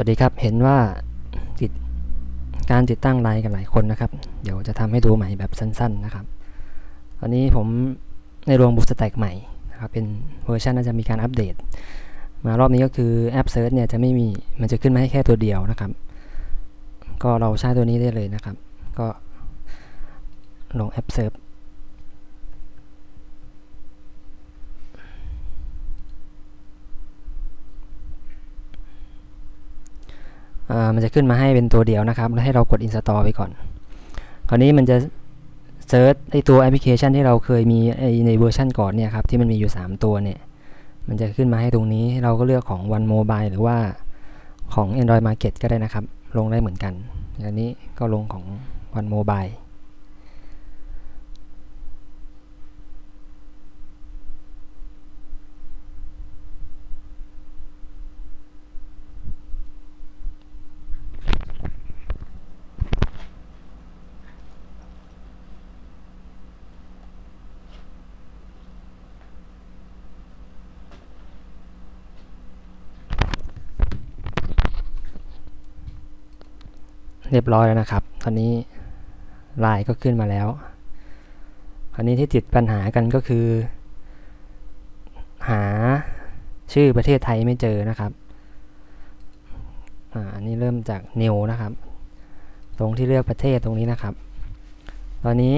วัสดีครับ เห็นว่าติดการติดตั้งไลน์กันหลายคนนะครับ เดี๋ยวจะทำให้ดูใหม่แบบสั้น ๆนะครับ ตอนนี้ผมในรวงบูสแต็กใหม่นะครับเป็นเวอร์ชันน่าจะมีการอัปเดต มารอบนี้ก็คือแอปเซิร์ชเนี่ยจะไม่มีมันจะขึ้นมาให้แค่ตัวเดียวนะครับ ก็เราใช้ตัวนี้ได้เลยนะครับ ก็ลงแอปเซิร์ช มันจะขึ้นมาให้เป็นตัวเดียวนะครับแล้วให้เรากด install ไปก่อน คราวนี้มันจะเซิร์ชไอตัวแอปพลิเคชันที่เราเคยมีในเวอร์ชันก่อนเนี่ยครับที่มันมีอยู่ 3 ตัวเนี่ยมันจะขึ้นมาให้ตรงนี้เราก็เลือกของ One Mobile หรือว่าของ Android Market ก็ได้นะครับ ลงได้เหมือนกันอันนี้ก็ลงของ One Mobile เรียบร้อยแล้วนะครับ ตอนนี้ลายก็ขึ้นมาแล้ว คราวนี้ที่ติดปัญหากันก็คือ หาชื่อประเทศไทยไม่เจอนะครับ อันนี้เริ่มจาก new นะครับ ตรงที่เลือกประเทศตรงนี้นะครับ ตอนนี้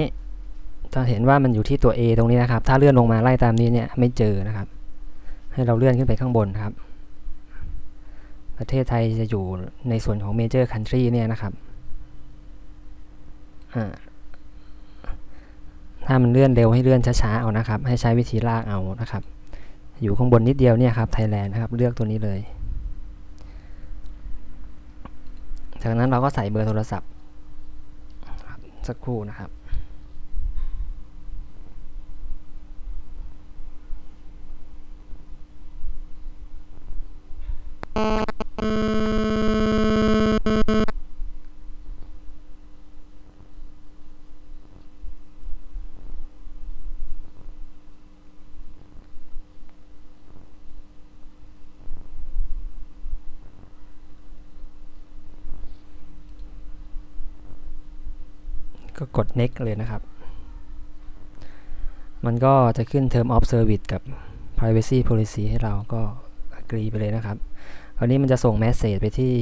จะเห็นว่ามันอยู่ที่ตัว A ตรงนี้นะครับ ถ้าเลื่อนลงมาไล่ตามนี้เนี่ยไม่เจอนะครับ ให้เราเลื่อนขึ้นไปข้างบนครับ ประเทศไทยจะอยู่ในส่วนของ Major Country เนี่ยนะครับถ้ามันเลื่อนเร็วให้เลื่อนช้าๆเอานะครับ ให้ใช้วิธีลากเอานะครับ อยู่ข้างบนนิดเดียวเนี่ยครับไทยแลนด์นะครับ เลือกตัวนี้เลย จากนั้นเราก็ใส่เบอร์โทรศัพท์สักครู่นะครับ ก็กด next เลยนะครับ มันก็จะขึ้น Term of Service กับ Privacy Policy ให้เราก็ ไปเลยนะครับคราวนี้มันจะส่งแมสเซจไปที่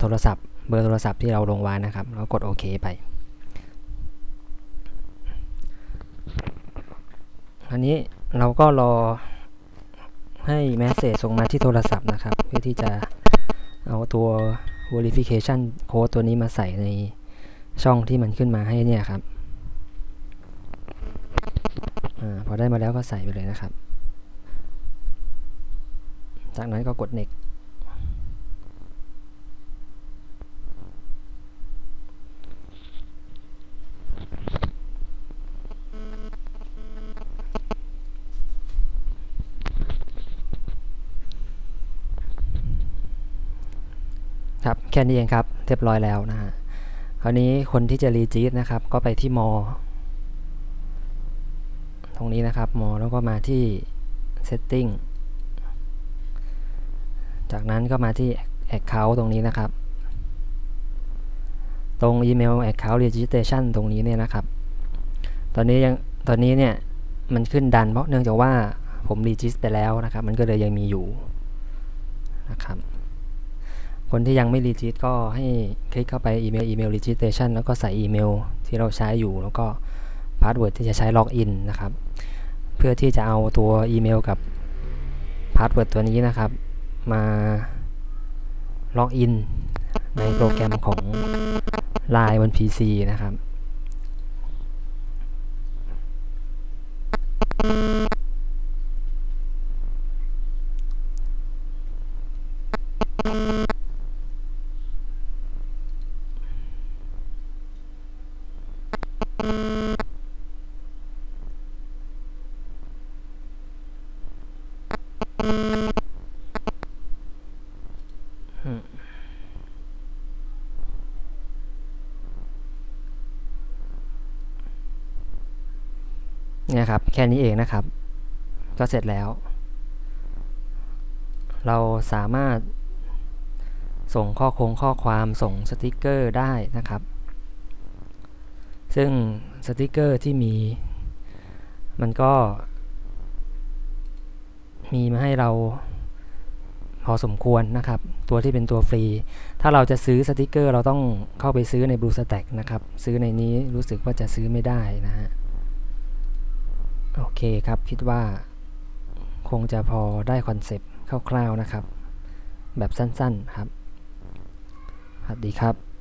โทรศัพท์ เบอร์โทรศัพท์ที่เราลงไว้นะครับ แล้วกดโอเคไปอันนี้เราก็รอให้แมสเซจส่งมาที่โทรศัพท์นะครับ เพื่อที่จะเอาตัว verification code ตัวนี้มาใส่ในช่องที่มันขึ้นมาให้เนี่ยครับอพอได้มาแล้วก็ใส่ไปเลยนะครับ จากนั้นก็กด next ครับแค่นี้เองครับเรียบร้อยแล้วนะฮะคราวนี้คนที่จะรีจิสนะครับ ก็ไปที่มอ ตรงนี้นะครับมอแล้วก็มาที่ setting จากนั้นก็มาที่ account ตรงนี้นะครับ ตรงอีเมล account registration ตรงนี้เนี่ยนะครับ ตอนนี้ยังตอนนี้เนี่ยมันขึ้นดันเพราะเนื่องจากว่าผมรีจิสไปแล้วนะครับ มันก็เลยยังมีอยู่นะครับ คนที่ยังไม่รีจิสก็ให้คลิกเข้าไปอีเมลอีเมลรีจิสเตชันแล้วก็ใส่อีเมลที่เราใช้อยู่ แล้วก็พาสเวิร์ดที่จะใช้ล็อกอินนะครับ เพื่อที่จะเอาตัวอีเมลกับพาสเวิร์ดตัวนี้นะครับ มาล็อกอินในโปรแกรมของ Line บน PC นะครับเนี่ยครับแค่นี้เองนะครับ ก็เสร็จแล้ว เราสามารถส่งข้อคงข้อความส่งสติกเกอร์ได้นะครับ ซึ่งสติกเกอร์ที่มี มันก็ มีมาให้เราพอสมควรนะครับ ตัวที่เป็นตัวฟรี ถ้าเราจะซื้อสติกเกอร์ เราต้องเข้าไปซื้อใน BlueStack นะครับ ซื้อในนี้รู้สึกว่าจะซื้อไม่ได้นะฮะ เคครับ คิดว่า คงจะพอได้คอนเซปต์คร่าวๆนะครับ แบบสั้นๆครับสวัสดีครับ